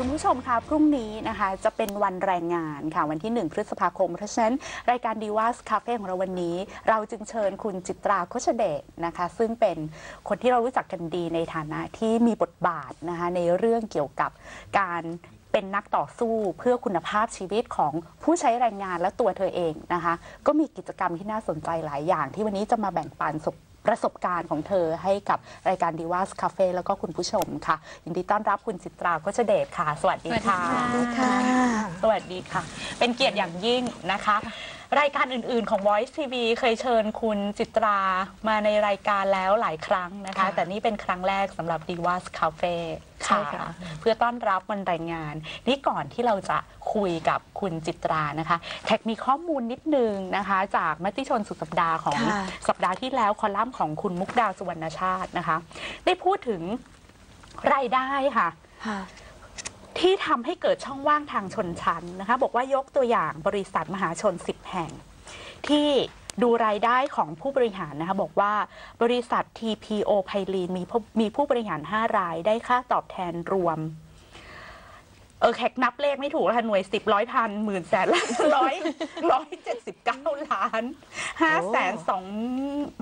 คุณผู้ชมคะพรุ่งนี้นะคะจะเป็นวันแรงงานค่ะวันที่ 1 พฤษภาคม เพราะฉะนั้นรายการดีว a สคาเฟ่ของเราวันนี้ เราจึงเชิญคุณจิตราโคชเดชนะคะ ซึ่งเป็นคนที่เรารู้จักกันดีในฐานะที่มีบทบาทนะคะในเรื่องเกี่ยวกับการเป็นนักต่อสู้เพื่อคุณภาพชีวิตของผู้ใช้แรงงานและตัวเธอเองนะคะ ก็มีกิจกรรมที่น่าสนใจหลายอย่างที่วันนี้จะมาแบ่งปันสบ ประสบการณ์ของเธอให้กับรายการดีว a สคาเฟ่แล้วก็คุณผู้ชมค่ะ ยินดีต้อนรับคุณจิตราโคชเดชค่ะสวัสดีค่ะ สวัสดีค่ะ สวัสดีค่ะ เป็นเกียรติอย่างยิ่งนะคะรายการอื่น ๆ ของ Voice TV เคยเชิญคุณจิตรามาในรายการแล้วหลายครั้งนะคะค่ะแต่นี่เป็นครั้งแรกสำหรับ Divas Cafe ใช่ค่ะ เพื่อต้อนรับวันแรงงาน นี่ก่อนที่เราจะคุยกับคุณจิตรานะคะ แท็กมีข้อมูลนิดนึงนะคะ จากมติชนสุดสัปดาห์ของค่ะสัปดาห์ที่แล้วคอลัมน์ของคุณมุกดาสุวรรณชาตินะคะ ได้พูดถึงรายได้ค่ะค่ะที่ทำให้เกิดช่องว่างทางชนชั้นนะคะ บอกว่ายกตัวอย่างบริษัทมหาชน 10 แห่ง ที่ ดูรายได้ของผู้บริหารนะคะบอกว่าบริษัท TPO ไพลีนมีผู้มีผู้บริหาร 5 รายได้ค่าตอบแทนรวมเออแขกนับเลขไม่ถูกแล้วค่ะหน่วยสิบร้อยพันหมื่นแสนล้านร้อยร้อยเจ็ดสิบเก้าล้านห้าแสนสอง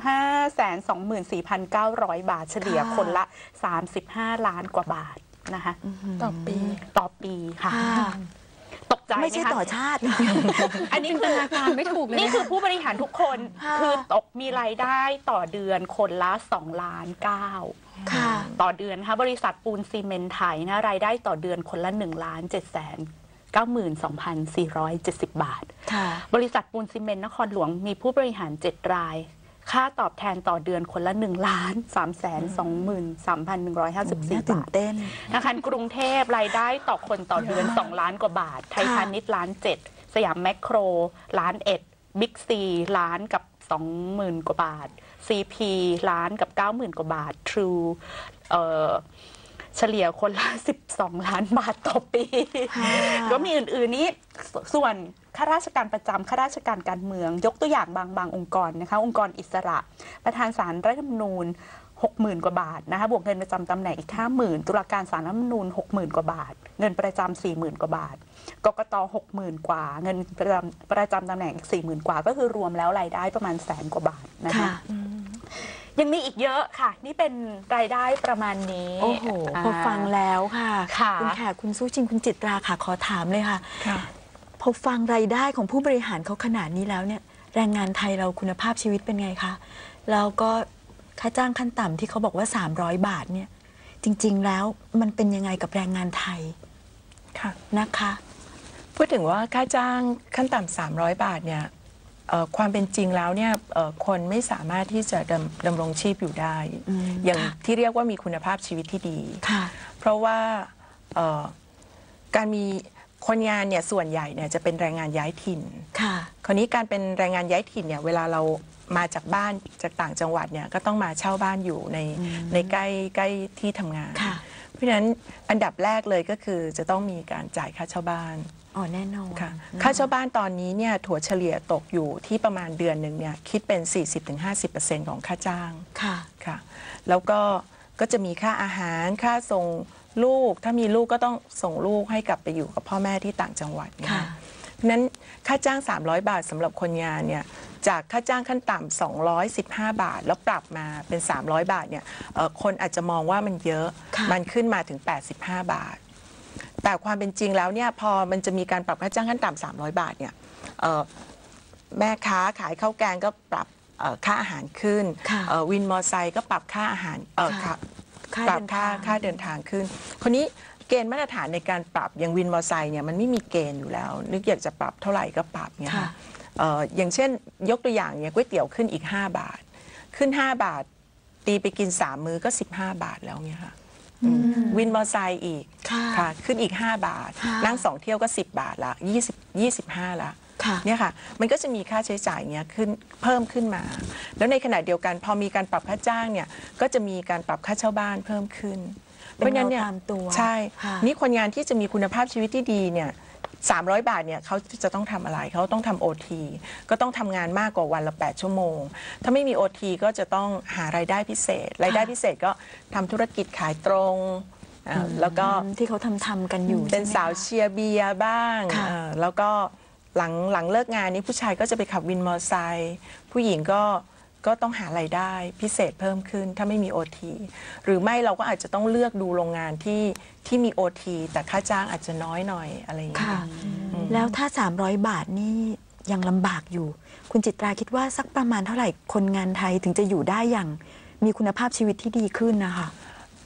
ห้าแสนสองหมื่นสี่พันเก้าร้อยบาทเฉลี่ยค่ะคนละสามสิบห้าล้านกว่าบาทนะคะ ต่อปีต่อปีค่ะค่ะตก ใจหไม่ใช่คะต่อชาติ อันนี้คือการไม่ถูกเลยนี่นะคือผู้บริหารทุกคนค่ะคือตกมีรายได้ต่อเดือนคนละ2ล้าน9ค่ะต่อเดือนนะคะบริษัทปูนซีเมนต์ไทยนะรายได้ต่อเดือนคนละ1ล้าน7แสน92,470 บาทค่ะบริษัทปูนซีเมนต์นครหลวงมีผู้บริหาร 7 ราย ค่าตอบแทนต่อเดือนคนละ1ล้าน3แสน23,154น่าตื่บานทเต้นธนาคารกรุงเทพรายได้ต่อคนต่อเดือน 2 ล้านกว่าบาท ไทยค่ะพาณิชย์ล้านเจ็ดสยามแมคโครล้านเอ็ดบิ๊กซีล้านกับ 20,000 กว่าบาท CP ล้านกับ 90,000 กว่าบาท True เอ่อ เฉลี่ยคนละ 12 ล้านบาทต่อปีค่ะก็มีอื่นๆนี้สส่วนข้าราชการประจำข้าราชการการเมือง ยกตัวอย่างบางบางองค์กรนะคะ องค์กรอิสระ ประธานสารรัฐธรรมนูญ60,000 กว่าบาทนะคะบวกเงินประจำตำแหน่งอีก 50,000 ตุลาการสารรัฐธรรมนูญ60,000 กว่าบาท เงินประจำ40,000 กว่าบาทกกต60,000 กว่า เงินประจำประจำตำแหน่งอีก40,000 กว่า ก็คือรวมแล้วรายได้ประมาณแสนกว่าบาทนะคะค่ะ ยังมีอีกเยอะค่ะ นี่เป็นรายได้ประมาณนี้โอ้โหา พอฟังแล้วค่ะค่ะ ณแขกคุณสู้จริงคุณจิตราค่ะขอถามเลยค่ะ ค่ะ พอฟังรายได้ของผู้บริหารเขาขนาดนี้แล้วเนี่ย แรงงานไทยเราคุณภาพชีวิตเป็นไงคะแล้วก็ค่าจ้างขั้นต่ำที่เขาบอกว่า 300 บาทเนี่ย จริงๆแล้วมันเป็นยังไงกับแรงงานไทยค่ะ นะคะ พูดถึงว่าค่าจ้างขั้นต่ำ300 บาทเนี่ยเอ่อ ความเป็นจริงแล้วเนี่ยเอ่อคนไม่สามารถที่จะดำดำรงชีพอยู่ได้อืมอย่างค่ะที่เรียกว่ามีคุณภาพชีวิตที่ดีค่ะเพราะว่าเอ่อการมีคนงานเนี่ยส่วนใหญ่เนี่ยจะเป็นแรงงานย้ายถิ่นค่ะคราวนี้การเป็นแรงงานย้ายถิ่นเนี่ยเวลาเรามาจากบ้านจากต่างจังหวัดเนี่ยก็ต้องมาเช่าบ้านอยู่ในอืมในใกล้ใกล้ที่ทำงานค่ะเพราะฉะนั้นอันดับแรกเลยก็คือจะต้องมีการจ่ายค่าเช่าบ้าน อ๋อแน่นอนค่ะค่าเช่าบ้านตอนนี้เนี่ยถั่วเฉลี่ยตกอยู่ที่ประมาณเดือนหนึ่งเนี่ยคิดเป็น 40-50%ของค่าจ้างค่ะค่ะแล้วก็ก็จะมีค่าอาหารค่าส่งลูก ถ้ามีลูกก็ต้องส่งลูกให้กลับไปอยู่กับพ่อแม่ที่ต่างจังหวัดเนี่ยค่ะเพราะฉะนั้นค่าจ้าง 300 บาทสำหรับคนงานเนี่ยจากค่าจ้างขั้นต่ำ215 บาท แล้วปรับมาเป็น 300 บาทเนี่ยเอ่อคนอาจจะมองว่ามันเยอะค่ะมันขึ้นมาถึง 85 บาท แต่ความเป็นจริงแล้วเนี่ยพอมันจะมีการปรับค่าจ้างขั้นต่ำ300 บาทเนี่ยเอ่อแม่ค้าขายข้าวแกงก็ปรับเอ่อค่าอาหารขึ้นค่ะเอ่อวินมอไซค์ก็ปรับค่าอาหารเอ่อค่ะค่าค่าปรับเดินค่าทางค่าเดินทางขึ้น คนนี้เกณฑ์มาตรฐานในการปรับอย่างวินมอไซค์เนี่ยมันไม่มีเกณฑ์อยู่แล้ว นึกอยากจะปรับเท่าไหร่ก็ปรับเนี่ยค่ะค่ะเอ่ออย่างเช่นยกตัวอย่างเนี่ยก๋วยเตี๋ยวขึ้นอีก 5 บาท ขึ้น 5 บาท ตีไปกิน 3 มื้อก็ 15 บาทแล้วเนี่ยค่ะอืม วินมอไซค์อีกค่ะค่ะขึ้นอีก 5 บาทค่ะนั่งสองเที่ยวก็ 10 บาทละ20 25ละค่ะเนี่ยค่ะมันก็จะมีค่าใช้จ่ายเงี้ยขึ้นเพิ่มขึ้นมา แล้วในขณะเดียวกันพอมีการปรับค่าจ้างเนี่ยก็จะมีการปรับค่าเช่าบ้านเพิ่มขึ้นเป็นฉะเนี่ยแนวตามตัวใช่ค่ะนี่คนงานที่จะมีคุณภาพชีวิตที่ดีเนี่ย 300 บาทเนี่ยเขาจะต้องทำอะไรเขาต้องทำโอทีก็ต้องทำงานมากกว่าวันละ 8 ชั่วโมง ถ้าไม่มีโอทีก็จะต้องหารายได้พิเศษ รายได้พิเศษก็ทำธุรกิจขายตรงอ่าแล้วก็ที่เขาทำทำกันอยู่เป็นใช่ไหมสาวคะเชียร์เบียร์บ้างค่ะเอ่อแล้วก็หลังหลังเลิกงานนี้ผู้ชายก็จะไปขับวินมอเตอร์ไซค์ผู้หญิงก็ ก็ต้องหาไรายได้พิเศษเพิ่มขึ้นถ้าไม่มี OT หรือไม่เราก็อาจจะต้องเลือกดูโรงงานที่ที่มี OT แต่ค่าจ้างอาจจะน้อยหน่อยอะไรอย่างเงี้ค่ะยแล้วถ้า 300 บาทนี่ยังลำบากอยู่ คุณจิตราคิดว่าสักประมาณเท่าไหร่คนงานไทยถึงจะอยู่ได้อย่างมีคุณภาพชีวิตที่ดีขึ้นนะคะ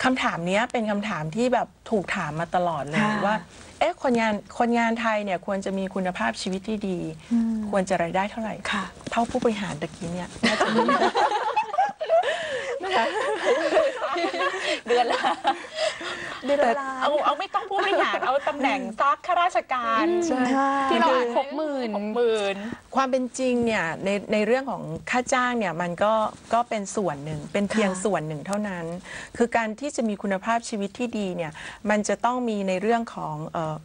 คำถามเนี้ยเป็นคำถามที่แบบถูกถามมาตลอดเลยค่ะว่าเอ๊ะคนงานคนงานไทยเนี่ยควรจะมีคุณภาพชีวิตที่ดีอืมควรจะรายได้เท่าไหร่ค่ะ เท่าผู้บริหารตะกี้เนี่ยน่าจะมีเดือนละเดือนละล้านเอาเอาไม่ต้องผู้บริหารเอาตำแหน่งซักข้าราชการใช่ที่เราอ่านหกหมื่นหกหมื่นความเป็นจริงเนี่ยในในเรื่องของค่าจ้างเนี่ยมันก็ก็เป็นส่วนหนึ่งเป็นเพียงค่ะส่วนหนึ่งเท่านั้น คือการที่จะมีคุณภาพชีวิตที่ดีเนี่ยมันจะต้องมีในเรื่องของเอ่อ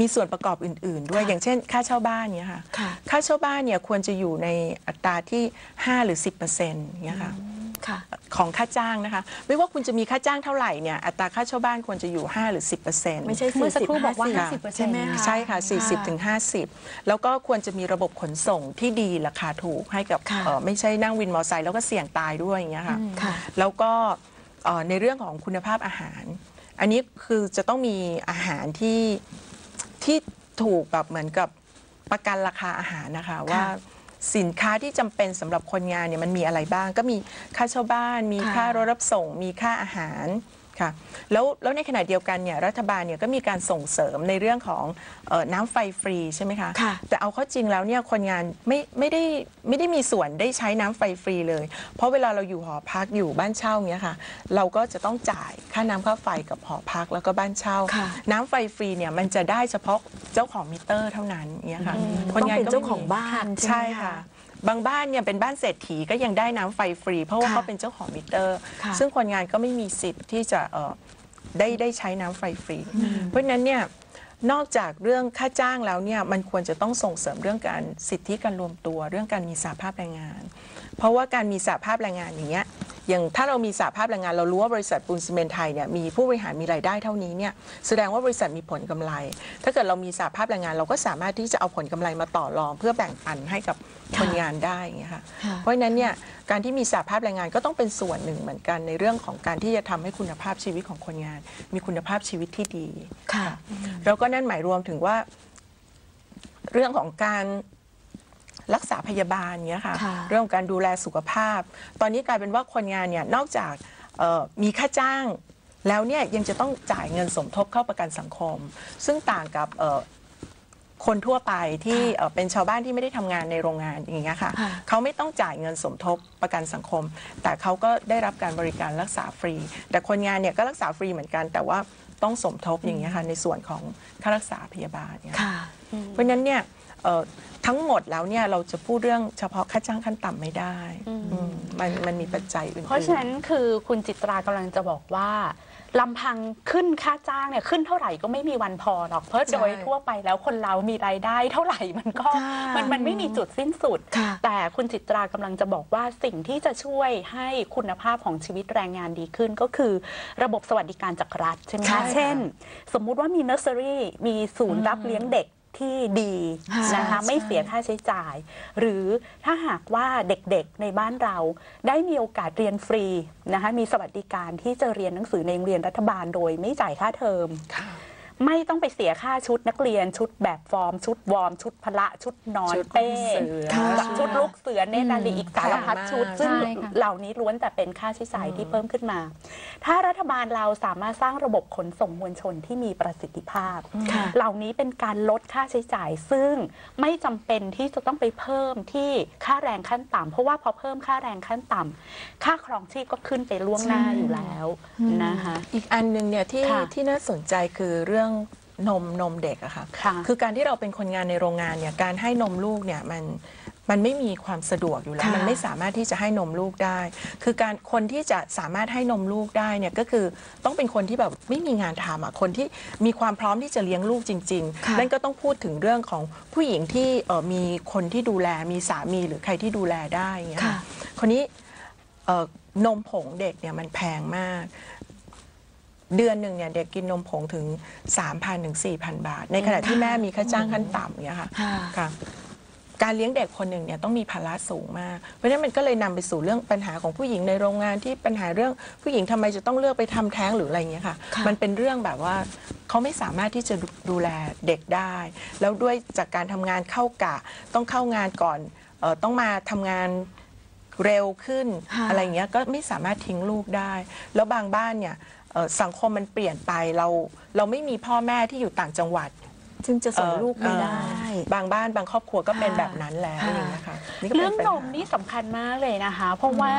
มีส่วนประกอบอื่น ๆ ด้วยอย่างเช่น ค่าเช่าบ้านเนี่ยค่ะ ค่ะค่าเช่าบ้านเนี่ยควรจะอยู่ในอัตราที่ 5 หรือ 10%เนี่ยค่ะค่ะของค่าจ้างนะคะ ไม่ว่าคุณจะมีค่าจ้างเท่าไหร่เนี่ยอัตราค่าเช่าบ้านควรจะอยู่ 5 หรือ 10%ไม่ใช่เมื่อสักครู่40บอกว่า50 50%ใช่ไหมคะใช่ค่ะ 40ถึง50 แล้วก็ควรจะมีระบบขนส่งที่ดีราคาถูกให้กับค่ะเอ่อไม่ใช่นั่งวินมอเตอร์ไซค์แล้วก็เสี่ยงตายด้วยอย่างเงี้ยค่ะค่ะแล้วก็เอ่อในเรื่องของคุณภาพอาหาร อันนี้คือจะต้องมีอาหารที่ ที่ถูกแบบเหมือนกับประกันราคาอาหารนะคะ ว่าสินค้าที่จำเป็นสำหรับคนงานเนี่ยมันมีอะไรบ้าง ก็มีค่าเช่าบ้าน มีค่ะค่ารถรับส่ง มีค่าอาหาร ค่ะแล้วแล้วในขณะเดียวกันเนี่ยรัฐบาลเนี่ยก็มีการส่งเสริมในเรื่องของเออน้ำไฟฟรีใช่ไหมคะค่ะแต่เอาเข้าจริงแล้วเนี่ยคนงานไม่ไม่ได้ไม่ได้มีส่วนได้ใช้น้ำไฟฟรีเลย เพราะเวลาเราอยู่หอพักอยู่บ้านเช่าเงี้ยค่ะ เราก็จะต้องจ่ายค่าน้ำค่าไฟกับหอพักแล้วก็บ้านเช่าค่ะน้ำไฟฟรีเนี่ยมันจะได้เฉพาะเจ้าของมิเตอร์เท่านั้นเงี้ยค่ะต้องเป็นก็เจ้าไม่ของมีบ้านใช่ใช่ไหมค่ะคะ บางบ้านเนี่ยเป็นบ้านเศรษฐีก็ยังได้น้ำไฟฟรี เพราะว่าค่ะเขาเป็นเจ้าของมิเตอร์ ค่ะ ซึ่งคนงานก็ไม่มีสิทธิ์ที่จะเอ่อได้ได้ใช้น้ำไฟฟรี เพราะฉะนั้นเนี่ยนอกจากเรื่องค่าจ้างแล้วเนี่ยมันควรจะต้องส่งเสริมเรื่องการสิทธิการรวมตัว เรื่องการมีสาภาพแรงงาน เพราะว่าการมีสาภาพแรงงานอย่างเงี้ย อย่างถ้าเรามีสาภาพแรงงานเรารู้ว่าบริษัทปูนซีเมนต์ไทยเนี่ยมีผู้บริหารมีรายได้เท่านี้เนี่ยแสดงว่าบริษัทมีผลกำไร ถ้าเกิดเรามีสาภาพแรงงานเราก็สามารถที่จะเอาผลกำไรมาต่อรอง เพื่อแบ่งปันให้กับคนงานได้อย่างเงี้ยค่ะค่ะเพราะฉะนั้นเนี่ยการที่มีสาภาพแรงงานก็ต้องเป็นส่วนหนึ่งเหมือนกันในเรื่องของการที่จะทำให้คุณภาพชีวิตของคนงาน มีคุณภาพชีวิตที่ดีค่ะแล้วก็นั่นหมายรวมถึงว่า เรื่องของการ รักษาพยาบาลเนี้ยค่ะค่ะ เรื่องของการดูแลสุขภาพ ตอนนี้กลายเป็นว่าคนงานเนี่ยนอกจากเอ่อมีค่าจ้างแล้วเนี่ยยังจะต้องจ่ายเงินสมทบเข้าประกันสังคม ซึ่งต่างกับเอ่อคนทั่วไปที่เอ่อเป็นชาวบ้านที่ไม่ได้ทำงานในโรงงานอย่างเงี้ยค่ะค่ะ เขาไม่ต้องจ่ายเงินสมทบประกันสังคม แต่เขาก็ได้รับการบริการรักษาฟรี แต่คนงานเนี่ยก็รักษาฟรีเหมือนกัน แต่ว่าต้องสมทบอย่างเงี้ยค่ะในส่วนของค่ารักษาพยาบาลเนี่ยค่ะเพราะฉะนั้นเนี่ยเอ่อ ทั้งหมดแล้วเนี่ยเราจะพูดเรื่องเฉพาะค่าจ้างขั้นต่ำไม่ได้อืมมันมันมีปัจจัยอื่นๆ เพราะฉะนั้นคือคุณจิตรากำลังจะบอกว่าลำพังขึ้นค่าจ้างเนี่ยขึ้นเท่าไหร่ก็ไม่มีวันพอหรอก เพราะโดยทั่วไปแล้วคนเรามีรายได้เท่าไหร่มันก็ค่ะมันมันไม่มีจุดสิ้นสุดค่ะแต่คุณจิตรากำลังจะบอกว่าสิ่งที่จะช่วยให้คุณภาพของชีวิตแรงงานดีขึ้นก็คือระบบสวัสดิการจากรัฐใช่ไหมใช่คะค่ะเช่น สมมุติว่ามีเนอร์เซอรี่มีศูนย์รับเลี้ยงเด็ก ที่ดีค่ะนะคะใช่ไม่เสียค่าใช้จ่าย หรือถ้าหากว่าเด็กๆในบ้านเรา ได้มีโอกาสเรียนฟรีนะคะมีสวัสดิการที่จะเรียนหนังสือในโรงเรียนรัฐบาลโดยไม่จ่ายค่าเทอมค่ะ ไม่ต้องไปเสียค่าชุดนักเรียนชุดแบบฟอร์ม ชุดวอร์ม ชุดพละชุดนอนชุดเป้ลูกเสือค่ะชุดลูกเสือเนตรนารีอีกสารพัดชุดใช่ซึ่งใช่ค่ะเหล่านี้ล้วนแต่เป็นค่าใช้จ่ายที่เพิ่มขึ้นมา ถ้ารัฐบาลเราสามารถสร้างระบบขนส่งมวลชนที่มีประสิทธิภาพค่ะเหล่านี้เป็นการลดค่าใช้จ่าย ซึ่งไม่จำเป็นที่จะต้องไปเพิ่มที่ค่าแรงขั้นต่ำเพราะว่าพอเพิ่มค่าแรงขั้นต่ำค่าครองชีพก็ขึ้นไปล่วงหน้าอยู่แล้วนะคะอีกอันหนึ่งเนี่ยที่ค่ะที่น่าสนใจคือเรื่องนมนมเด็กอะค่ะ ค่ะ คือการที่เราเป็นคนงานในโรงงานเนี่ยการให้นมลูกเนี่ยมันมันไม่มีความสะดวกอยู่แล้ว ค่ะมันไม่สามารถที่จะให้นมลูกได้ คือการคนที่จะสามารถให้นมลูกได้เนี่ยก็คือต้องเป็นคนที่แบบไม่มีงานทำอะคนที่มีความพร้อมที่จะเลี้ยงลูกจริง ค่ะ ๆ นั่นก็ต้องพูดถึงเรื่องของผู้หญิงที่เอ่อมีคนที่ดูแลมีสามีหรือใครที่ดูแลได้อย่างเงี้ยค่ะ คนนี้ เอ่อนมผงเด็กเนี่ยมันแพงมาก เดือนหนึ่งเนี่ยเด็กกินนมผงถึง 3,000ถึง4,000 บาท ในขณะที่แม่มีค่าจ้างขั้นต่ำเนี่ยค่ะค่ะค่ะการเลี้ยงเด็กคนหนึ่งเนี่ยต้องมีภาระสูงมาก เพราะฉะนั้นมันก็เลยนำไปสู่เรื่องปัญหาของผู้หญิงในโรงงานที่ปัญหาเรื่องผู้หญิงทำไมจะต้องเลือกไปทำแท้งหรืออะไรอย่างเงี้ยค่ะค่ะ มันเป็นเรื่องแบบว่าเขาไม่สามารถที่จะดูแลเด็กได้ แล้วด้วยจากการทำงานเข้ากะต้องเข้างานก่อนเออต้องมาทำงานเร็วขึ้นค่ะอะไรอย่างเงี้ยก็ไม่สามารถทิ้งลูกได้ แล้วบางบ้านเนี่ยเอ่อ สังคมมันเปลี่ยนไปเราเราไม่มีพ่อแม่ที่อยู่ต่างจังหวัดซึ่งจะส่งลูกไม่ได้เอ่อบางบ้านบางครอบครัวก็เป็นค่ะแบบนั้นแล้วค่ะอย่างเงี้ยค่ะนี่ก็เรื่เป็อนงปัญนหามนี่สำคัญมากเลยนะคะ เพราะว่า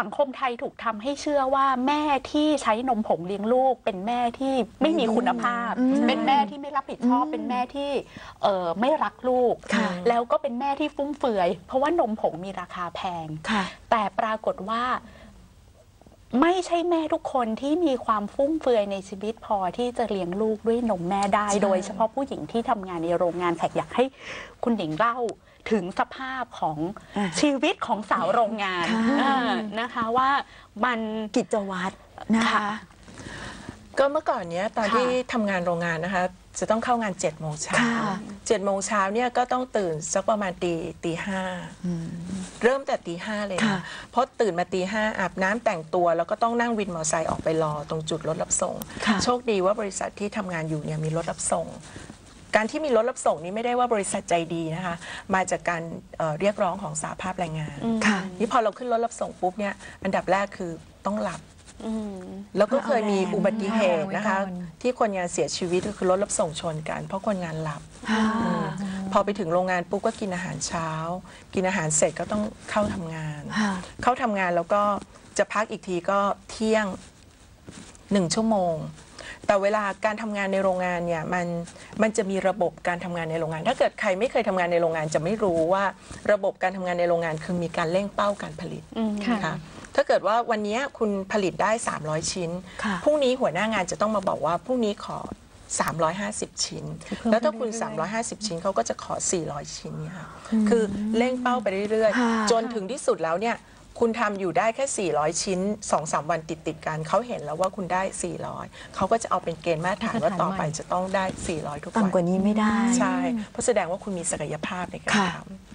สังคมไทยถูกทำให้เชื่อว่าแม่ที่ใช้นมผงเลี้ยงลูก เป็นแม่ที่ไม่มีคุณภาพอืมเป็นแม่ที่ไม่รับผิดชอบอืมเป็นแม่ที่เอ่อไม่รักลูกค่ะแล้วก็เป็นแม่ที่ฟุ่มเฟือย เพราะว่านมผงมีราคาแพงค่ะแต่ปรากฏว่า ไม่ใช่แม่ทุกคนที่มีความฟุ่มเฟือยในชีวิตพอที่จะเลี้ยงลูกด้วยนมแม่ได้ใช่โดยเฉพาะผู้หญิงที่ทำงานในโรงงานแขกอยากให้คุณหญิงเล่าถึงสภาพของอะชีวิตของสาวโรงงานค่ะอ่านะคะว่ามันกิจวัตรนะคะค่ะก็เมื่อก่อนเนี้ยตอนค่ะที่ทำงานโรงงานนะคะจะต้องเข้างาน7จ็ดโมงเช้าค่ะเจ็ดโมงเช้าเนี่ยก็ต้องตื่นสักประมาณตีตีห้าเริ่มแต่ตีห้าเลยค่ะนะเพราะตื่นมาตีห้าอาบน้ำแต่งตัว แล้วก็ต้องนั่งวินมอเตอร์ไซค์ออกไปรอตรงจุดรถรับส่งค่ะโชคดีว่าบริษัทที่ทำงานอยู่เนี่ยมีรถรับส่ง การที่มีรถรับส่งนี้ไม่ได้ว่าบริษัทใจดีนะคะ มาจากการเอ่อเรียกร้องของสาภาพแรงงานค่ะนี่พอเราขึ้นรถรับส่งปุ๊บเนี่ยอันดับแรกคือต้องหลับ อืม แล้วก็เคยมีอุบัติเหตุนะคะเอาแรงไว้ก่อนที่คนงานเสียชีวิตก็คือรถรับส่งชนกัน เพราะคนงานหลับค่ะพอไปถึงโรงงานปุ๊บก็กินอาหารเช้า กินอาหารเสร็จก็ต้องเข้าทำงาน ค่ะ เข้าทำงานแล้วก็จะพักอีกทีก็เที่ยงหนึ่งชั่วโมง แต่เวลาการทำงานในโรงงานเนี่ยมันมันจะมีระบบการทำงานในโรงงาน ถ้าเกิดใครไม่เคยทำงานในโรงงานจะไม่รู้ว่าระบบการทำงานในโรงงานคือมีการเร่งเป้าการผลิตอืม ค่ะ นะคะ ถ้าเกิดว่าวันนี้คุณผลิตได้ 300 ชิ้นค่ะพรุ่งนี้หัวหน้างานจะต้องมาบอกว่าพรุ่งนี้ขอ 350 ชิ้นเพิ่มแล้วถ้าคุณไปเรื่อย350 ชิ้นเขาก็จะขอ 400 ชิ้นเนี่ยค่ะคือเร่งเป้าไปเรื่อยค่ะๆจนถึงที่สุดแล้วเนี่ยคุณทำอยู่ได้แค่ 400 ชิ้น 2-3 วันติดติดๆกัน เขาเห็นแล้วว่าคุณได้ 400 เขาก็จะเอาเป็นเกณฑ์มาตรฐานว่าต่อไปจะต้องได้ 400 ทุกวัน ต่ำกว่านี้ไม่ได้ ใช่ เพราะแสดงว่าคุณมีศักยภาพในการค่ะทำ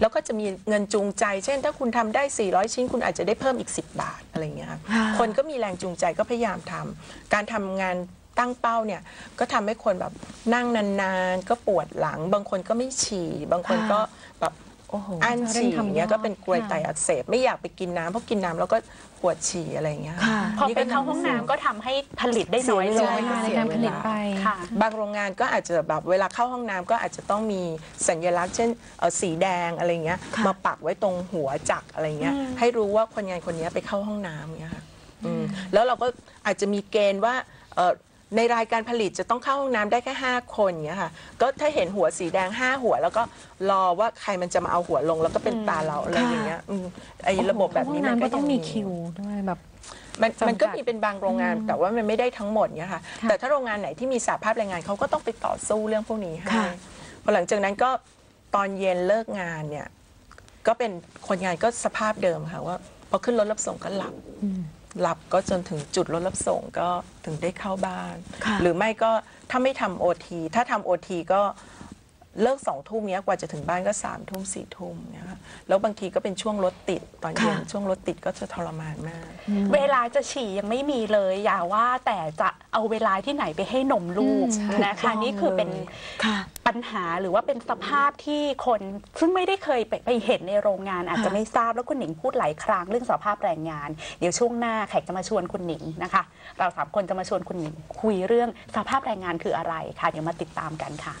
แล้วก็จะมีเงินจูงใจ เช่น ถ้าคุณทำได้ 400 ชิ้น คุณอาจจะได้เพิ่มอีก 10 บาทอะไรอย่างเงี้ยค่ะค่ะคนก็มีแรงจูงใจก็พยายามทำการทำงานตั้งเป้าเนี่ยก็ทำให้คนแบบนั่งนานๆ ก็ปวดหลัง บางคนก็ไม่ฉี่ บางคนก็แบบโอ้โหอั้นฉี่เร่งทำอย่างเงี้ยยอดก็เป็นกรวยค่ะไตอักเสบไม่อยากไปกินน้ำเพราะกินน้ำแล้วก็ปวดฉี่อะไรอย่างเงี้ยค่ะ พอนี่ไปก็เข้าห้องน้ำก็ทำให้ผลิตได้น้อยเสีลยงเวเวลาในการผลิตไป ค่ะ บางโรงงานก็อาจจะแบบเวลาเข้าห้องน้ำก็อาจจะต้องมีสัญลักษณ์เช่นเอ่อสีแดงอะไรเงี้ยค่ะมาปักไว้ตรงหัวจักรอะไรเงี้ยอืมให้รู้ว่าคนงานคนนี้ไปเข้าห้องน้ำเงี้ยค่ะอืมแล้วเราก็อาจจะมีเกณฑ์ว่าเอ่อ ในรายการผลิตจะต้องเข้าห้องน้ำได้แค่ 5 คนเงี้ยค่ะ ก็ถ้าเห็นหัวสีแดง 5 หัว แล้วก็รอว่าใครมันจะมาเอาหัวลง แล้วก็เป็นตาเราอะไรอย่างเงี้ยอืมไอ้ระบบแบบนี้ห้องมันน้ำก็ก็ต้องยังมีคิวด้วยแบบ มันจำกัดมันก็มีเป็นบางโรงงาน แต่ว่ามันไม่ได้ทั้งหมดเนี่ยค่ะ ค่ะแต่ถ้าโรงงานไหนที่มีสาภาพแรงงานเขาก็ต้องไปต่อสู้เรื่องพวกนี้ให้ค่ะ พอหลังจากนั้นก็ตอนเย็นเลิกงานเนี่ยก็เป็นคนงานก็สภาพเดิมค่ะว่าพอขึ้นรถรับส่งก็หลับ หลับก็จนถึงจุดรถรับส่งก็ถึงได้เข้าบ้านค่ะหรือไม่ก็ถ้าไม่ทำโอทีถ้าทำโอทีก็ เลิกสองทุ่มเนี้ยกว่าจะถึงบ้านก็สามทุ่มสี่ทุ่มเนี่ยค่ะแล้วบางทีก็เป็นช่วงรถติดตอนเย็นค่ะ ช่วงรถติดก็จะทรมานมาก เวลาจะฉี่ยังไม่มีเลย อย่าว่าแต่จะเอาเวลาที่ไหนไปให้นมลูกอืมใช่ นะถูกต้คะองนี่คือเป็นเลยค่ะ ปัญหาหรือว่าเป็นสภาพที่คนซึ่งไม่ได้เคยไปไปเห็นในโรงงาน อาจจะค่ะ ไม่ทราบแล้วคุณหนิงพูดหลายครั้งเรื่องสภาพแรงงาน เดี๋ยวช่วงหน้าแขกจะมาชวนคุณหนิงนะคะ เราสามคนจะมาชวนคุณหนิงคุยเรื่องสภาพแรงงานคืออะไรค่ะเดี๋ยวมาติดตามกันค่ะ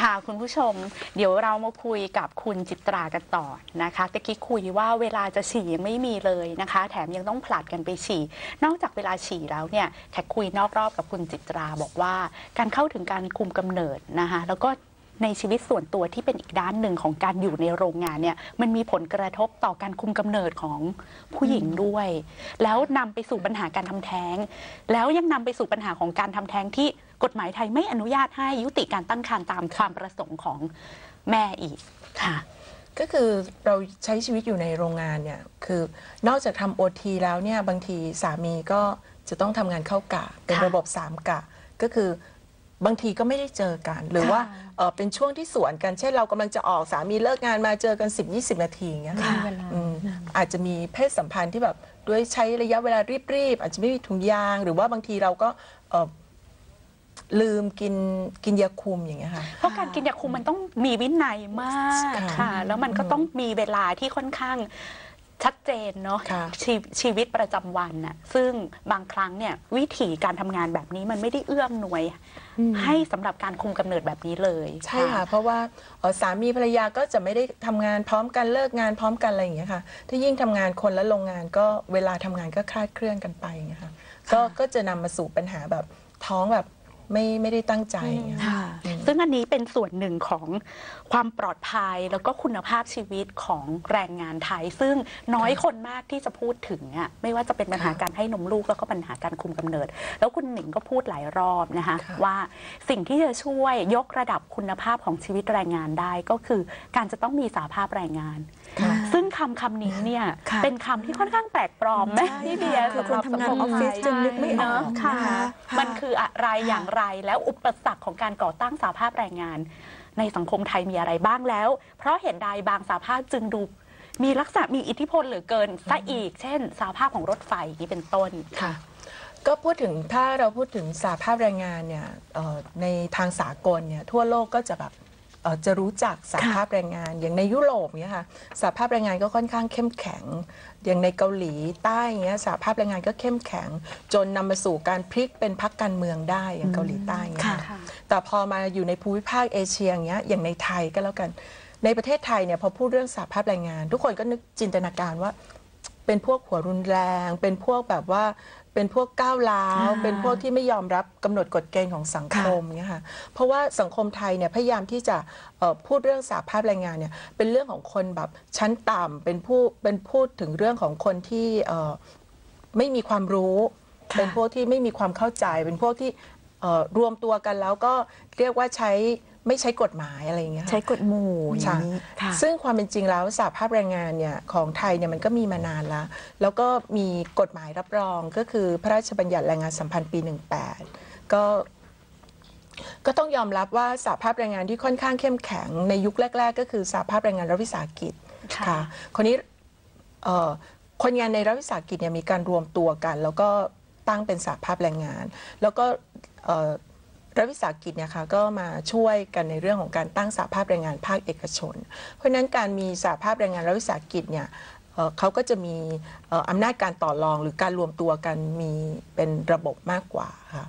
ค่ะคุณผู้ชม เดี๋ยวเรามาคุยกับคุณจิตรากันต่อนะคะตะกี้คุยว่าเวลาจะฉี่ยังไม่มีเลยนะคะ แถมยังต้องผลัดกันไปฉี่ นอกจากเวลาฉี่แล้วเนี่ยแขกคุยนอกรอบกับคุณจิตราบอกว่า การเข้าถึงการคุมกำเนิดนะคะแล้วก็ ในชีวิตส่วนตัวที่เป็นอีกด้านหนึ่งของการอยู่ในโรงงานเนี่ยมันมีผลกระทบต่อการคุมกำเนิดของผู้หญิงด้วย แล้วนำไปสู่ปัญหาการทำแท้ง แล้วยังนำไปสู่ปัญหาของการทำแท้งที่กฎหมายไทยไม่อนุญาตให้ยุติการตั้งครรภ์ตามความประสงค์ของแม่อีกค่ะก็คือเราใช้ชีวิตอยู่ในโรงงานเนี่ยคือนอกจากทำโอทีแล้วเนี่ยบางทีสามีก็จะต้องทำงานเข้ากะเป็นระบบสามกะ ก็คือ บางทีก็ไม่ได้เจอกัน หรือว่าเอ่อเป็นช่วงที่สวนกัน เช่นเรากำลังจะออกสามีเลิกงานมาเจอกัน 10-20 นาทีอย่างเงี้ยไม่ค่ะมีเวลาอืมอาจจะมีเพศสัมพันธ์ที่แบบด้วยใช้ระยะเวลารีบๆอาจจะไม่มีถุงยาง หรือว่าบางทีเราก็เอ่อลืมกินกินยาคุมอย่างเงี้ยค่ะ เพราะการกินยาคุมมันต้องมีวินัยมากค่ะค่ะแล้วมันก็ต้องมีเวลาที่ค่อนข้าง ชัดเจนเนาะค่ะชชีวิตประจำวันน่ะซึ่งบางครั้งเนี่ยวิธีการทำงานแบบนี้มันไม่ได้เอื้อมหน่วย ให้สำหรับการคุมกำเนิดแบบนี้เลย ใช่ค่ะ เพราะว่าเอ่อสามีภรรยาก็จะไม่ได้ทำงานพร้อมกันเลิกงานพร้อมกันอะไรอย่างเงี้ยค่ะ ถ้ายิ่งทำงานคนละโรงงานก็เวลาทำงานก็คลาดเคลื่อนกันไปอย่างเงี้ยค่ะก็ก็จะนำมาสู่ปัญหาแบบท้องแบบ ไม่ไม่ได้ตั้งใจอย่างเงี้ยค่ะค่ะซึ่งอันนี้เป็นส่วนหนึ่งของความปลอดภัยแล้วก็คุณภาพชีวิตของแรงงานไทย ซึ่งน้อยคนมากที่จะพูดถึงอะไม่ว่าจะเป็นปัญหาการให้นมลูกแล้วก็ปัญหาการคุมกำเนิด แล้วคุณหนิงก็พูดหลายรอบนะคะค่ะว่าสิ่งที่จะช่วยยกระดับคุณภาพของชีวิตแรงงานได้ก็คือการจะต้องมีสาภาพแรงงานค่ะซึ่งคำคำนี้เนี่ยค่ะเป็นคำที่ค่อนข้างแปลกปลอมไหมใช่พี่เบียร์ค่ะสำหรับคนทำงานสัคออฟฟิศไทยจนนึกไม่ออกเนะค่ะนะคะค่ะ มันคืออะไรอย่างไรแล้วอุปสรรคของการก่อตั้งสาภาพแรงงาน ในสังคมไทยมีอะไรบ้างแล้ว เพราะเหตุใดบางสาภาพจึงดูมีลักษณะมีอิทธิพลเหลือเกินซะอีก เช่น สาภาพของรถไฟอย่างนี้เป็นต้นค่ะ ก็พูดถึงถ้าเราพูดถึงสาภาพแรงงานเนี่ยเอ่อในทางสากลเนี่ยทั่วโลกก็จะแบบ เอ่อจะรู้จักสาภาพแรงงาน อย่างในยุโรปเนี่ยค่ะสาภาพแรงงานก็ค่อนข้างเข้มแข็ง อย่างในเกาหลีใต้เงี้ยสาภาพแรงงานก็เข้มแข็ง จนนำมาสู่การพลิกเป็นพรรคการเมืองได้อย่างเกาหลีใต้เงี้ยค่ะ ค่ะ แต่พอมาอยู่ในภูมิภาคเอเชียอย่างเงี้ยอย่างในไทยก็แล้วกัน ในประเทศไทยเนี่ยพอพูดเรื่องสาภาพแรงงาน ทุกคนก็นึกจินตนาการว่า เป็นพวกหัวรุนแรง เป็นพวกแบบว่า เป็นพวกก้าวร้าวอ่าเป็นพวกที่ไม่ยอมรับกำหนดกฎเกณฑ์ของสังคมเนี่ยค่ะเพราะว่าสังคมไทยเนี่ยพยายามที่จะเอ่อพูดเรื่องสาภาพแรงงานเนี่ยเป็นเรื่องของคนแบบชั้นต่ำเป็นผู้เป็นพูดถึงเรื่องของคนที่เอ่อไม่มีความรู้ค่ะเป็นพวกที่ไม่มีความเข้าใจ เป็นพวกที่เอ่อรวมตัวกันแล้วก็เรียกว่าใช้ ไม่ใช้กฎหมายอะไรอย่างเงี้ยค่ะใช้กฎหมู่อย่างนี้ค่ะซึ่งความเป็นจริงแล้วสหภาพแรงงานเนี่ยของไทยเนี่ยมันก็มีมานานแล้ว แล้วก็มีกฎหมายรับรองก็คือพระราชบัญญัติแรงงานสัมพันธ์ปี 18 ก็ก็ต้องยอมรับว่าสหภาพแรงงานที่ค่อนข้างเข้มแข็งในยุคแรก ๆ ก็คือสหภาพแรงงานรัฐวิสาหกิจค่ะค่ะคนนี้เอ่อคนงานในรัฐวิสาหกิจเนี่ยมีการรวมตัวกัน แล้วก็ตั้งเป็นสหภาพแรงงาน แล้วก็เอ่อ รัฐวิสาหกิจเนี่ยค่ะก็มาช่วยกันในเรื่องของการตั้งสหภาพแรงงานภาคเอกชน เพราะฉะนั้นการมีสหภาพแรงงานรัฐวิสาหกิจเนี่ยเขาก็จะมีเอ่ออำนาจการต่อรองหรือการรวมตัวกันมีเป็นระบบมากกว่าค่ะ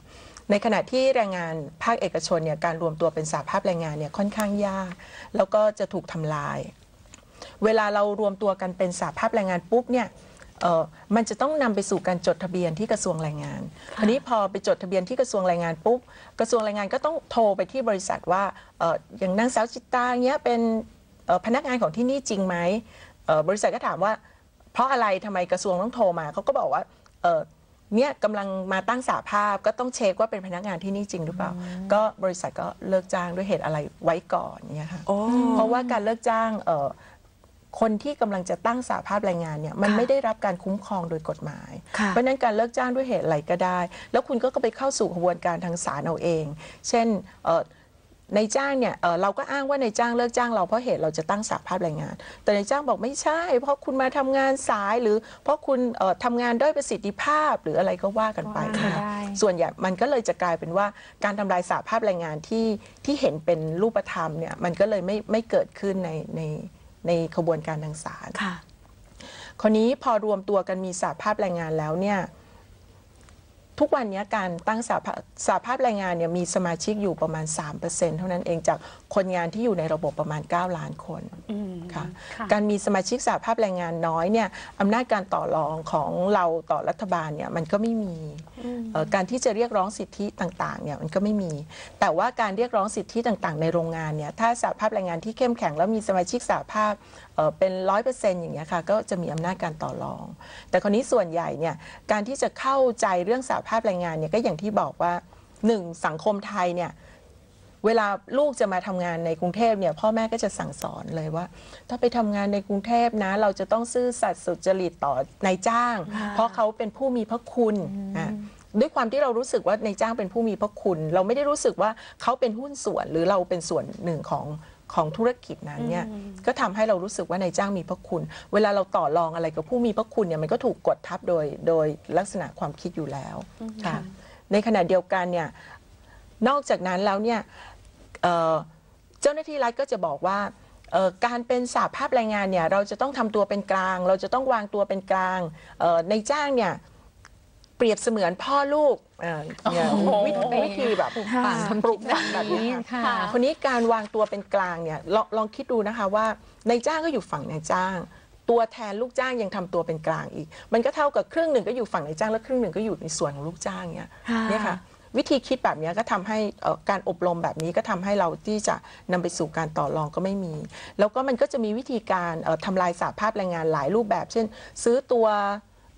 ในขณะที่แรงงานภาคเอกชนเนี่ยการรวมตัวเป็นสหภาพแรงงานเนี่ยค่อนข้างยาก แล้วก็จะถูกทำลาย เวลาเรารวมตัวกันเป็นสหภาพแรงงานปุ๊บเนี่ย เอ่อมันจะต้องนำไปสู่การจดทะเบียนที่กระทรวงแรงงานทีนี้พอไปจดทะเบียนที่กระทรวงแรงงานปุ๊บกระทรวงแรงงานก็ต้องโทรไปที่บริษัทว่าเอ่ออย่างนางสาวจิตตาเนี้ยเป็นเอ่อพนักงานของที่นี่จริงไหมเอ่อบริษัทก็ถามว่า เพราะอะไรทำไมกระทรวงต้องโทรมาเขาก็บอกว่าเอ่อเนี่ยกำลังมาตั้งสาภาพก็ต้องเช็คว่าเป็นพนักงานที่นี่จริงหรือเปล่า ก็บริษัทก็เลิกจ้างด้วยเหตุอะไรไว้ก่อนเนี่ยค่ะโอ้เพราะว่าการเลิกจ้างเอ่อ คนที่กำลังจะตั้งสาภาพแรงงานเนี่ยมันค่ะไม่ได้รับการคุ้มครองโดยกฎหมายค่ะเพราะฉะนั้นการเลิกจ้างด้วยเหตุอะไรก็ได้ แล้วคุณก็ไปเข้าสู่กระบวนการทางศาลเอาเอง เช่นเอ่อในจ้างเนี่ยเอ่อเราก็อ้างว่าในจ้างเลิกจ้างเราเพราะเหตุเราจะตั้งสาภาพแรงงาน แต่ในจ้างบอกไม่ใช่ เพราะคุณมาทำงานสายหรือเพราะคุณเอ่อทำงานด้อยประสิทธิภาพหรืออะไรก็ว่ากันไปว่าค่ะได้ส่วนใหญ่มันก็เลยจะกลายเป็นว่าการทำลายสาภาพแรงงานที่ที่เห็นเป็นรูปธรรมเนี่ยมันก็เลยไม่ไม่เกิดขึ้นในใน ในขบวนการทางศาลค่ะคราวนี้พอรวมตัวกันมีสาภาพแรงงานแล้วเนี่ย ทุกวันนี้การตั้งสาภาพสาภาพแรงงานเนี่ยมีสมาชิกอยู่ประมาณ 3%เท่านั้นเองจากคนงานที่อยู่ในระบบประมาณ 9 ล้านคนอืมค่ะค่ะการมีสมาชิกสหภาพแรงงานน้อยเนี่ยอำนาจการต่อรองของเราต่อรัฐบาลเนี่ยมันก็ไม่มีเอ่อการที่จะเรียกร้องสิทธิต่างๆเนี่ยมันก็ไม่มี แต่ว่าการเรียกร้องสิทธิต่างๆ ในโรงงานเนี่ยถ้าสหภาพแรงงานที่เข้มแข็งแล้วมีสมาชิกสหภาพ เอ่อเป็นร้อยเปอร์เซ็นต์อย่างเงี้ยค่ะก็จะมีอำนาจการต่อรอง แต่คนนี้ส่วนใหญ่เนี่ยการที่จะเข้าใจเรื่องสหภาพแรงงานเนี่ยก็อย่างที่บอกว่าหนึ่งสังคมไทยเนี่ยเวลาลูกจะมาทำงานในกรุงเทพเนี่ยพ่อแม่ก็จะสั่งสอนเลยว่า ถ้าไปทำงานในกรุงเทพนะ เราจะต้องซื่อสัตย์สุจริตต่อนายจ้าง เพราะเขาเป็นผู้มีพระคุณอะด้วยความที่เรารู้สึกว่านายจ้างเป็นผู้มีพระคุณ เราไม่ได้รู้สึกว่าเขาเป็นหุ้นส่วนหรือเราเป็นส่วนหนึ่งของ ของธุรกิจนั้นเนี่ยก็ทำให้เรารู้สึกว่านายจ้างมีพระคุณ เวลาเราต่อรองอะไรกับผู้มีพระคุณเนี่ยมันก็ถูกกดทับโดยโดยลักษณะความคิดอยู่แล้วค่ะในขณะเดียวกันเนี่ยนอกจากนั้นแล้วเนี่ยเอ่อเจ้าหน้าที่รัฐก็จะบอกว่าเอ่อการเป็นสาภาพแรงงานเนี่ยเราจะต้องทำตัวเป็นกลาง เราจะต้องวางตัวเป็นกลางเอ่อในจ้างเนี่ย เปรียบเสมือนพ่อลูกเอ่อเนี่ยวิธีวิธีแบบค่ะปลูกฝังแบบนี้ค่ะ ค่ะ คนนี้การวางตัวเป็นกลางเนี่ยลองลองคิดดูนะคะว่าในายจ้างก็อยู่ฝั่งนายจ้าง ตัวแทนลูกจ้างยังทำตัวเป็นกลางอีก มันก็เท่ากับครึ่งหนึ่งก็อยู่ฝั่งนายจ้าง แล้วครึ่งหนึ่งก็อยู่ในส่วนของลูกจ้างเนี่ยค่ะเนี่ยค่ะ วิธีคิดแบบเนี้ยก็ทำให้เอ่อการอบรมแบบนี้ก็ทำให้เราที่จะนำไปสู่การต่อรองก็ไม่มี แล้วก็มันก็จะมีวิธีการเอ่อทำลายสาภาพแรงงานหลายรูปแบบ เช่น ซื้อตัว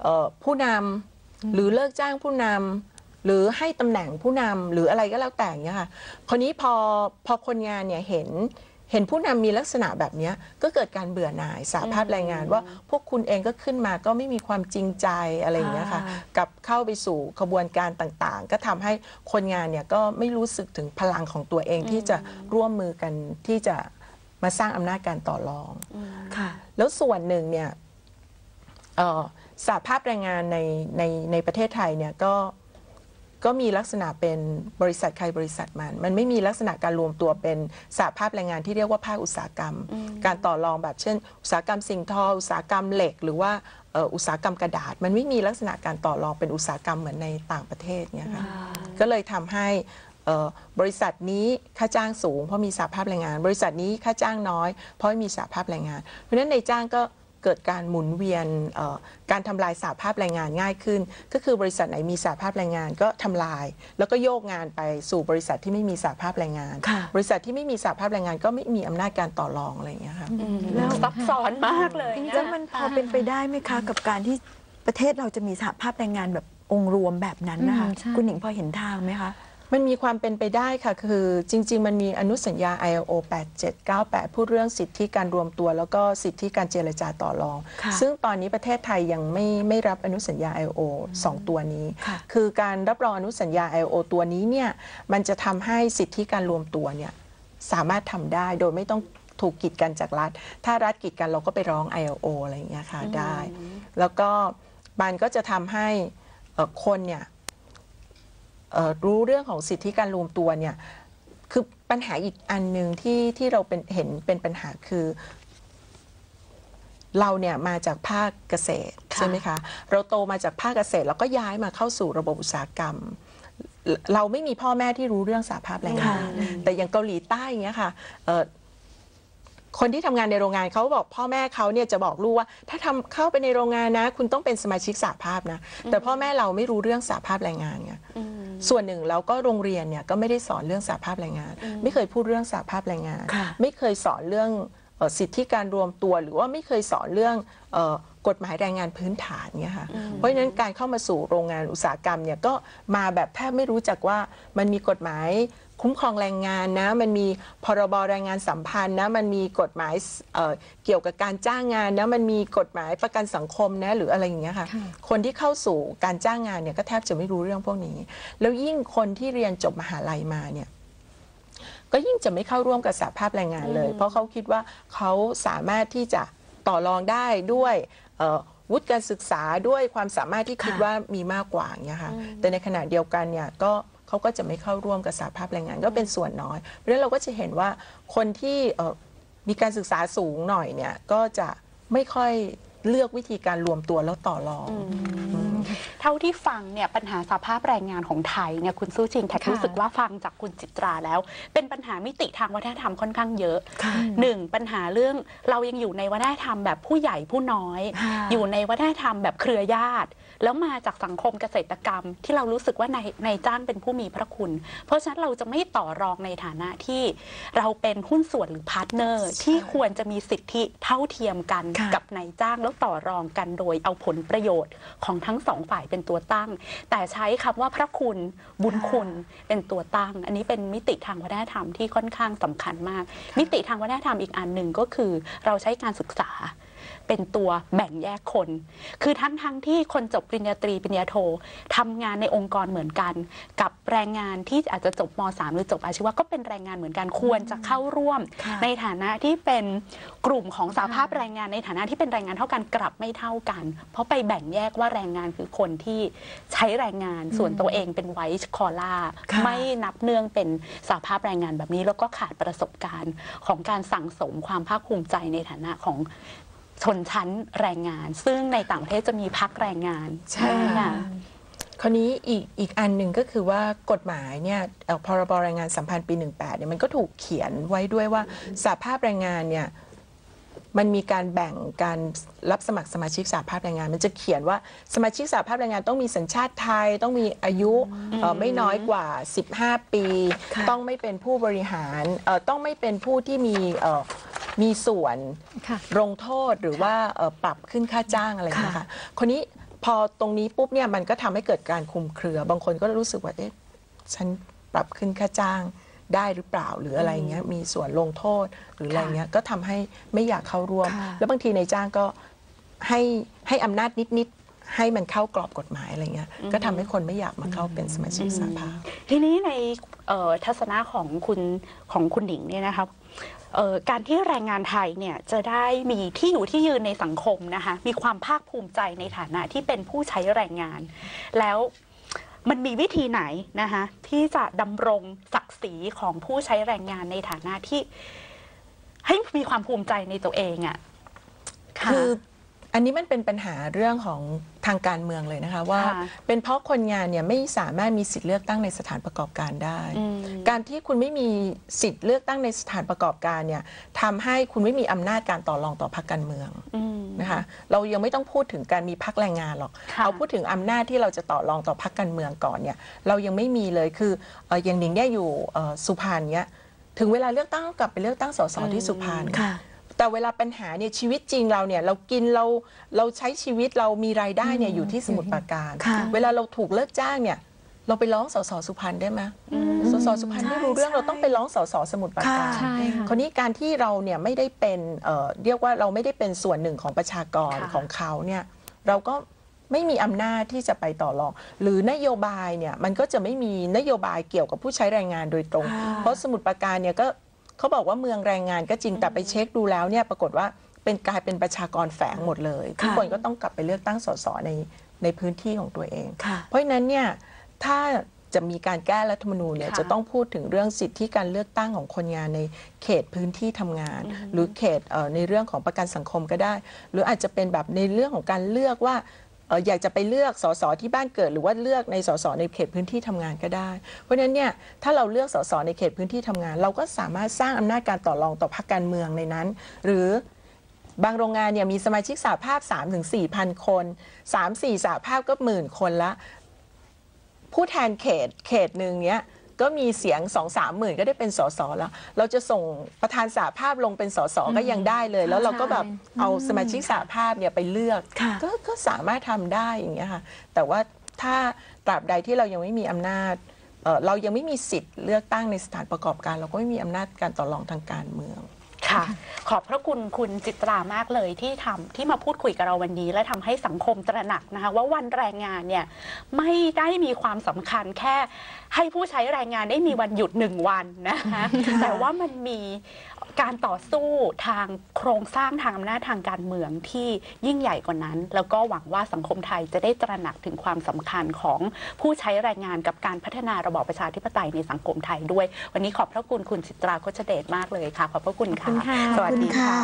เอ่อผู้นำ หรือเลิกจ้างผู้นำหรือให้ตำแหน่งผู้นำหรืออะไรก็แล้วแต่เนี้ยค่ะคราวนี้พอพอคนงานเนี่ยเห็นเห็นผู้นำมีลักษณะแบบเนี้ยก็เกิดการเบื่อหน่ายสาภาพแรงงานว่าพวกคุณเองก็ขึ้นมาก็ไม่มีความจริงใจอะไรอย่างเงี้ยค่ะค่ะกลับเข้าไปสู่ขบวนการต่างๆ ก็ทำให้คนงานเนี่ยก็ไม่รู้สึกถึงพลังของตัวเองที่จะร่วมมือกันที่จะมาสร้างอำนาจการต่อรองค่ะแล้วส่วนหนึ่งเนี่ยเอ่อ สหภาพแรงงานในในในประเทศไทยเนี่ยก็ก็มีลักษณะเป็นบริษัทใครบริษัทมัน มันไม่มีลักษณะการรวมตัวเป็นสหภาพแรงงานที่เรียกว่าภาคอุตสาหกรรม การต่อรองแบบเช่น อุตสาหกรรมสิ่งทอ อุตสาหกรรมเหล็ก หรือว่าเอ่ออุตสาหกรรมกระดาษ มันไม่มีลักษณะการต่อรองเป็นอุตสาหกรรมเหมือนในต่างประเทศเนี่ยค่ะก็เลยทำให้เอ่อบริษัทนี้ค่าจ้างสูงเพราะมีสหภาพแรงงาน บริษัทนี้ค่าจ้างน้อย เพราะไม่มีสหภาพแรงงาน เพราะฉะนั้นในจ้างก็ เกิดการหมุนเวียนเอ่อการทำลายสหภาพแรงงานง่ายขึ้น ก็คือบริษัทไหนมีสหภาพแรงงานก็ทำลาย แล้วก็โยกงานไปสู่บริษัทที่ไม่มีสหภาพแรงงานค่ะบริษัทที่ไม่มีสหภาพแรงงานก็ไม่มีอำนาจการต่อรองอะไรอย่างเงี้ยค่ะแล้วซับซ้อนมากเลยะแล้วมันพอเป็นไปได้ไหมคะกับการที่ประเทศเราจะมีสหภาพแรงงานแบบองค์รวมแบบนั้นนะคะอืมใช่คุณหญิงพอเห็นทางไหมคะ มันมีความเป็นไปได้ค่ะ คือจริง ๆ มันมีอนุสัญญา ILO 8798 พูดเรื่องสิทธิการรวมตัว แล้วก็สิทธิการเจรจาต่อรองค่ะซึ่งตอนนี้ประเทศไทยยังไม่ไม่รับอนุสัญญา ILO สองตัวนี้ค่ะคือการรับรองอนุสัญญา ILO ตัวนี้เนี่ยมันจะทำให้สิทธิการรวมตัวเนี่ยสามารถทำได้โดยไม่ต้องถูกกีดกันจากรัฐ ถ้ารัฐกีดกันเราก็ไปร้อง ILO อะไรอย่างเงี้ยค่ะได้ แล้วก็มันก็จะทำให้เอ่อคนเนี่ยเอ่อ รู้เรื่องของสิทธิการรวมตัวเนี่ยคือปัญหาอีกอันหนึ่งที่ที่เราเป็นเห็นเป็นปัญหาคือ เราเนี่ยมาจากภาคเกษตรค่ะใช่ไหมคะเราโตมาจากภาคเกษตร แล้วก็ย้ายมาเข้าสู่ระบบอุตสาหกรรม เราไม่มีพ่อแม่ที่รู้เรื่องสาภาพแรงงานแต่อย่างเกาหลีใต้อย่างเงี้ยค่ะเอ่อ คนที่ทำงานในโรงงานเขาบอกพ่อแม่เขาเนี่ยจะบอกลูกว่า ถ้าทำเข้าไปในโรงงานนะ คุณต้องเป็นสมาชิกสาภาพนะ แต่พ่อแม่เราไม่รู้เรื่องสาภาพแรงงานไงส่วนหนึ่งแล้วก็โรงเรียนเนี่ยก็ไม่ได้สอนเรื่องสาภาพแรงงาน ไม่เคยพูดเรื่องสาภาพแรงงานค่ะไม่เคยสอนเรื่องเอ่อสิทธิการรวมตัวหรือว่าไม่เคยสอนเรื่องเอ่อกฎหมายแรงงานพื้นฐานเนี่ยค่ะ เพราะฉะนั้นการเข้ามาสู่โรงงานอุตสาหกรรมเนี่ยก็มาแบบแทบไม่รู้จักว่ามันมีกฎหมาย คุ้มครองแรงงานนะ มันมีพรบแรงงานสัมพันธ์นะ มันมีกฎหมายเอ่อเกี่ยวกับการจ้างงานนะ มันมีกฎหมายประกันสังคมนะ หรืออะไรอย่างเงี้ยค่ะค่ะ คนที่เข้าสู่การจ้างงานเนี่ยก็แทบจะไม่รู้เรื่องพวกนี้ แล้วยิ่งคนที่เรียนจบมหาลัยมาเนี่ยก็ยิ่งจะไม่เข้าร่วมกับสหภาพแรงงานเลย เพราะเขาคิดว่าเขาสามารถที่จะต่อรองได้ด้วยเอ่อวุฒิการศึกษาด้วยความสามารถที่คิดค่ะว่ามีมากกว่าอย่างเงี้ยค่ะ แต่ในขณะเดียวกันเนี่ยก็ เขาก็จะไม่เข้าร่วมกับสหภาพแรงงานก็เป็นส่วนน้อย เพราะฉะนั้นเราก็จะเห็นว่าคนที่เอ่อมีการศึกษาสูงหน่อยเนี่ยก็จะไม่ค่อยเลือกวิธีการรวมตัวแล้วต่อรองอืมเท่าที่ฟังเนี่ยปัญหาสภาพแรงงานของไทยเนี่ยคุณสู้จริงแขกค่ะรู้สึกว่าฟังจากคุณจิตราแล้ว เป็นปัญหามิติทางวัฒนธรรมค่อนข้างเยอะค่ะหนึ่งปัญหาเรื่องเรายังอยู่ในวัฒนธรรมแบบผู้ใหญ่ผู้น้อยค่ะอยู่ในวัฒนธรรมแบบเครือญาติ แล้วมาจากสังคมเกษตรกรรม ที่เรารู้สึกว่านายนายจ้างเป็นผู้มีพระคุณ เพราะฉะนั้นเราจะไม่ต่อรองในฐานะที่เราเป็นหุ้นส่วนหรือพาร์ทเนอร์ ที่ควรจะมีสิทธิเท่าเทียมกันค่ะกับนายจ้างแล้วต่อรองกันโดยเอาผลประโยชน์ของทั้งสองฝ่ายเป็นตัวตั้ง แต่ใช้คำว่าพระคุณบุญคุณเป็นตัวตั้ง อันนี้เป็นมิติทางวัฒนธรรมที่ค่อนข้างสำคัญมาก มิติทางวัฒนธรรมอีกอันหนึ่งก็คือเราใช้การศึกษา เป็นตัวแบ่งแยกคน คือทั้งทั้งๆที่คนจบปริญญาตรีปริญญาโททำงานในองค์กรเหมือนกัน กับแรงงานที่อาจจะจบม .3 หรือจบอาชีวะก็เป็นแรงงานเหมือนกันควรจะเข้าร่วมค่ะในฐานะที่เป็นกลุ่มของสาภาพแรงงานในฐานะที่เป็นแรงงานเท่ากันกลับไม่เท่ากัน เพราะไปแบ่งแยกว่าแรงงานคือคนที่ใช้แรงงานส่วนตัวเองเป็นไวท์คอล่าค่ะไม่นับเนื่องเป็นสาภาพแรงงานแบบนี้ แล้วก็ขาดประสบการณ์ของการสั่งสมความภาคภูมิใจในฐานะของ ชนชั้นแรงงาน ซึ่งในต่างประเทศจะมีพักแรงงานใช่ค่ะคราวนี้อีกอีกอันหนึ่งก็คือว่ากฎหมายเนี่ยเอ่อพรบแรงงานสัมพันธ์ปี 18เนี่ยมันก็ถูกเขียนไว้ด้วยว่าสหภาพแรงงานเนี่ยมันมีการแบ่งการรับสมัครสมาชิกสหภาพแรงงาน มันจะเขียนว่าสมาชิกสหภาพแรงงานต้องมีสัญชาติไทย ต้องมีอายุเอ่อไม่น้อยกว่า 15 ปีค่ะต้องไม่เป็นผู้บริหารเอ่อต้องไม่เป็นผู้ที่มีเอ่อ มีส่วนค่ะลงโทษหรือว่าเอ่อปรับขึ้นค่าจ้างอะไรอย่างเงี้ยค่ะค่ะคนนี้พอตรงนี้ปุ๊บเนี่ยมันก็ทำให้เกิดการคลุมเครือบางคนก็รู้สึกว่าเอ๊ะฉันปรับขึ้นค่าจ้างได้หรือเปล่าหรืออะไรเงี้ยมีส่วนลงโทษหรืออะไรเงี้ยก็ทำให้ไม่อยากเข้าร่วมค่ะแล้วบางทีในายจ้างก็ให้ให้อำนาจนิดๆให้มันเข้ากรอบกฎหมายอะไรเงี้ยก็ทำให้คนไม่อยากมาเข้าเป็นสมาชิกสหภาพทีนี้ในเอ่อทัศนะของคุณของคุณหนิงเนี่ยนะครับเอ่อ การที่แรงงานไทยเนี่ยจะได้มีที่อยู่ที่ยืนในสังคมนะคะมีความภาคภูมิใจในฐานะที่เป็นผู้ใช้แรงงาน แล้วมันมีวิธีไหนนะคะที่จะดำรงศักดิ์ศรีของผู้ใช้แรงงานในฐานะที่ให้มีความภูมิใจในตัวเองอะ่ะะคือ อันนี้มันเป็นปัญหาเรื่องของทางการเมืองเลยนะคะว่าค่ะเป็นเพราะคนงานเนี่ยไม่สามารถมีสิทธิ์เลือกตั้งในสถานประกอบการได้อืมการที่คุณไม่มีสิทธิ์เลือกตั้งในสถานประกอบการเนี่ยทำให้คุณไม่มีอำนาจการต่อรองต่อพรรคการเมืองอืมนะคะเรายังไม่ต้องพูดถึงการมีพรรคแรงงานหรอกค่ะเอาพูดถึงอำนาจที่เราจะต่อรองต่อพรรคการเมืองก่อนเนี่ยเรายังไม่มีเลยคือเอ่ออย่างหนิงเนี่ยอยู่เอ่อสุพรรณเนี่ยถึงเวลาเลือกตั้งกลับไปเลือกตั้งสสที่สุพรรณค่ะ แต่เวลาปัญหาเนี่ยชีวิตจริงเราเนี่ยเรากินเราเราใช้ชีวิตเรามีรายได้เนี่ยอยู่ที่สมุทรปราการค่ะเวลาเราถูกเลิกจ้างเนี่ยเราไปร้องสสสุพรรณได้ไหมสสสุพรรณไม่รู้เรื่องใช่เราต้องไปร้องสสสมุทรปราการค่ะใช่ค่ะคนนี้การที่เราเนี่ยไม่ได้เป็นเอ่อเรียกว่าเราไม่ได้เป็นส่วนหนึ่งของประชากรค่ะของเขาเนี่ยเราก็ไม่มีอำนาจที่จะไปต่อรอง หรือนโยบายเนี่ยมันก็จะไม่มีนโยบายเกี่ยวกับผู้ใช้แรงงานโดยตรงค่ะเพราะสมุทรปราการเนี่ยก็ เขาบอกว่าเมืองแรงงานก็จริงแต่ไปเช็คดูแล้วเนี่ยปรากฏว่าเป็นกลายเป็นประชากรแฝงหมดเลยค่ะทุกคนก็ต้องกลับไปเลือกตั้งสสในในพื้นที่ของตัวเองค่ะเพราะฉะนั้นเนี่ยถ้าจะมีการแก้รัฐธรรมนูญเนี่ยค่ะจะต้องพูดถึงเรื่องสิทธิการเลือกตั้งของคนงานในเขตพื้นที่ทำงาน หรือเขตเอ่อในเรื่องของประกันสังคมก็ได้ หรืออาจจะเป็นแบบในเรื่องของการเลือกว่า เอออยากจะไปเลือกสสที่บ้านเกิด หรือว่าเลือกในสสในเขตพื้นที่ทำงานก็ได้ เพราะฉะนั้นเนี่ยถ้าเราเลือกสสในเขตพื้นที่ทำงาน เราก็สามารถสร้างอำนาจการต่อรองต่อพรรคการเมืองในนั้น หรือบางโรงงานเนี่ยมีสมาชิกสาภาพ3ถึงพันคน 3 4สาภาพก็หมื่นคนละ ผู้แทนเขตเขตหนึ่งเนี้ย ก็มีเสียง2 3หมื่นก็ได้เป็นสสแล้ว เราจะส่งประธานสหภาพลงเป็นสสก็ยังได้เลย แล้วเราก็แบบเอาสมาชิกสหภาพเนี่ยไปเลือกค่ะก็ก็สามารถทำได้อย่างเงี้ยค่ะแต่ว่าถ้าตราบใดที่เรายังไม่มีอำนาจเอ่อเรายังไม่มีสิทธิ์เลือกตั้งในสถานประกอบการ เราก็ไม่มีอำนาจการต่อรองทางการเมือง ค่ะ ขอบพระคุณคุณจิตรามากเลยที่ทำที่มาพูดคุยกับเราวันนี้ และทำให้สังคมตระหนักนะคะว่าวันแรงงานเนี่ยไม่ได้มีความสำคัญแค่ให้ผู้ใช้แรงงานได้มีวันหยุดหนึ่งวันนะคะแต่ว่ามันมี การต่อสู้ทางโครงสร้างทางอำนาจทางการเมืองที่ยิ่งใหญ่กว่านั้น แล้วก็หวังว่าสังคมไทยจะได้ตระหนักถึงความสำคัญของผู้ใช้แรงงานกับการพัฒนาระบอบประชาธิปไตยในสังคมไทยด้วย วันนี้ขอบพระคุณคุณจิตราโคชเดชมากเลยค่ะ ขอบพระคุณค่ะขอบคุณค่ะสวัสดีค่ะ